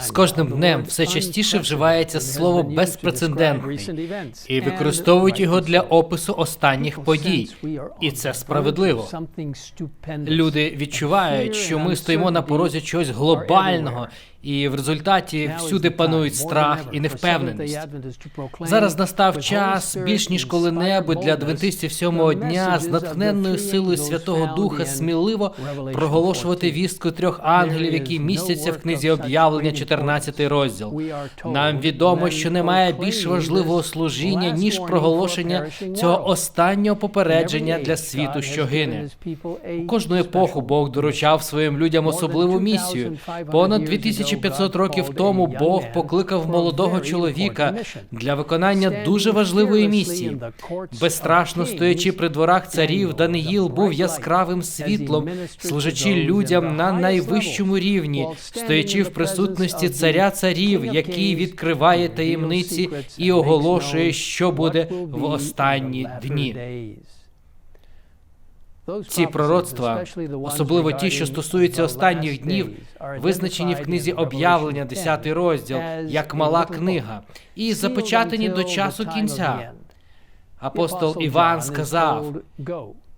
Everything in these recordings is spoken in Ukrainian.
З кожним днем все частіше вживається слово безпрецедентний і використовують його для опису останніх подій. І це справедливо. Люди відчувають, що ми стоїмо на порозі чогось глобального, і в результаті всюди панують страх і невпевненість. Зараз настав час більш ніж коли-небудь для адвентистів сьомого дня з натхненною силою Святого Духа сміливо проголошувати вістку трьох ангелів, які містяться в книзі об'явлення, 14 розділ. Нам відомо, що немає більш важливого служіння ніж проголошення цього останнього попередження для світу, що гине. У кожну епоху Бог доручав своїм людям особливу місію. Понад 2500 років тому Бог покликав молодого чоловіка для виконання дуже важливої місії. Безстрашно стоячи при дворах царів, Даниїл був яскравим світлом, служачи людям на найвищому рівні, стоячи в присутності царя царів, який відкриває таємниці і оголошує, що буде в останні дні. Ці пророцтва, особливо ті, що стосуються останніх днів, визначені в книзі об'явлення, 10 розділ, як мала книга, і запечатані до часу кінця. Апостол Іван сказав: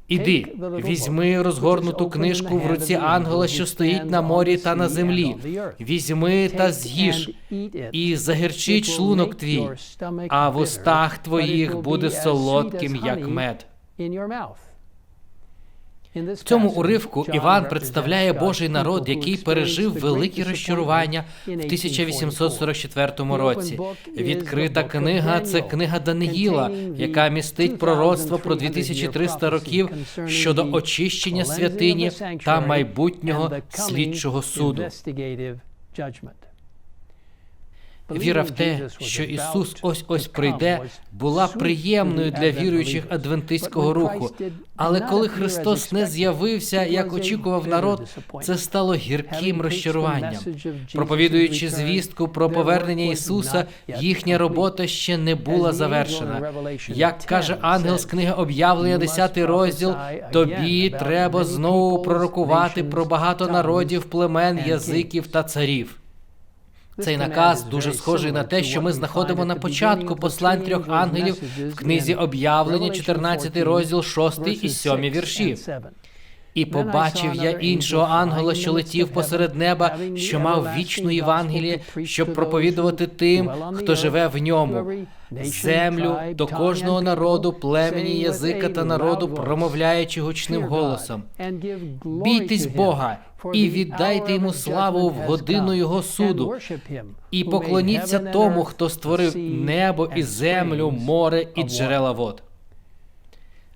Іди, візьми розгорнуту книжку в руці ангела, що стоїть на морі та на землі. Візьми та з'їж, і загірчить шлунок твій, а в устах твоїх буде солодким, як мед. В цьому уривку Іван представляє Божий народ, який пережив великі розчарування в 1844 році. Відкрита книга це книга Даниїла, яка містить пророцтво про 2300 років щодо очищення святині та майбутнього слідчого суду. Віра в те, що Ісус ось ось прийде, була приємною для віруючих адвентистського руху. Але коли Христос не з'явився, як очікував народ, це стало гірким розчаруванням. Проповідуючи звістку про повернення Ісуса, їхня робота ще не була завершена. Як каже ангел з книги об'явлення, 10 розділ, тобі треба знову пророкувати про багато народів, племен, язиків та царів. Цей наказ дуже схожий на те, що ми знаходимо на початку послань трьох ангелів в книзі об'явлення, 14 розділ, 6 і 7 вірші. І побачив я іншого ангела, що летів посеред неба, що мав вічну Євангеліє, щоб проповідувати тим, хто живе в ньому, землю до кожного народу, племені, язика та народу, промовляючи гучним голосом. Бійтесь Бога і віддайте йому славу в годину його суду, і поклоніться тому, хто створив небо і землю, море і джерела вод.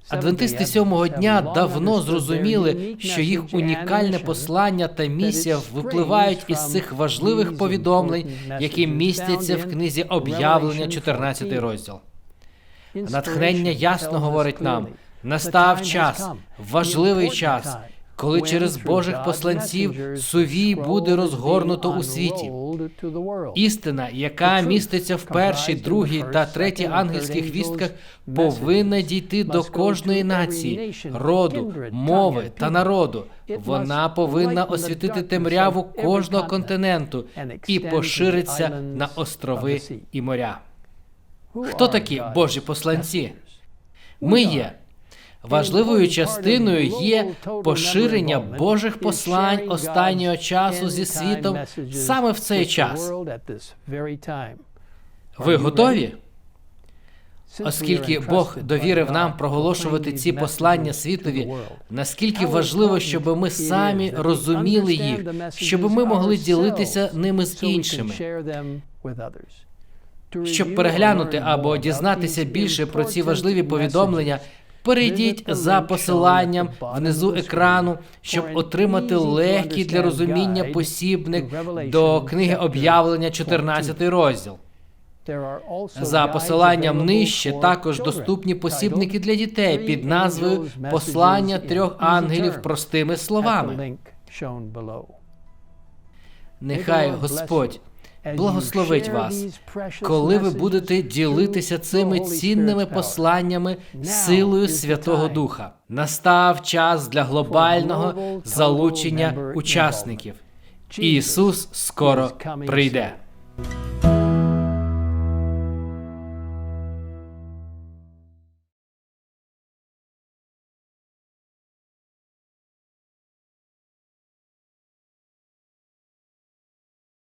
Адвентисти сьомого дня давно зрозуміли, що їх унікальне послання та місія випливають із цих важливих повідомлень, які містяться в книзі об'явлення, 14 розділ. Натхнення ясно говорить нам: настав час, важливий час, коли через Божих посланців сувій буде розгорнуто у світі. Істина, яка міститься в першій, другій та третій ангельських вістках, повинна дійти до кожної нації, роду, мови та народу. Вона повинна освітити темряву кожного континенту і пошириться на острови і моря. Хто такі Божі посланці? Ми є. Важливою частиною є поширення Божих послань останнього часу зі світом саме в цей час. Ви готові? Оскільки Бог довірив нам проголошувати ці послання світові, наскільки важливо, щоб ми самі розуміли їх, щоб ми могли ділитися ними з іншими. Щоб переглянути або дізнатися більше про ці важливі повідомлення, Перейдіть за посиланням внизу екрану, щоб отримати легкий для розуміння посібник до книги об'явлення, 14 розділ. За посиланням нижче також доступні посібники для дітей під назвою Послання трьох ангелів простими словами. Нехай Господь благословить вас, коли ви будете ділитися цими цінними посланнями силою Святого Духа. Настав час для глобального залучення учасників. Ісус скоро прийде.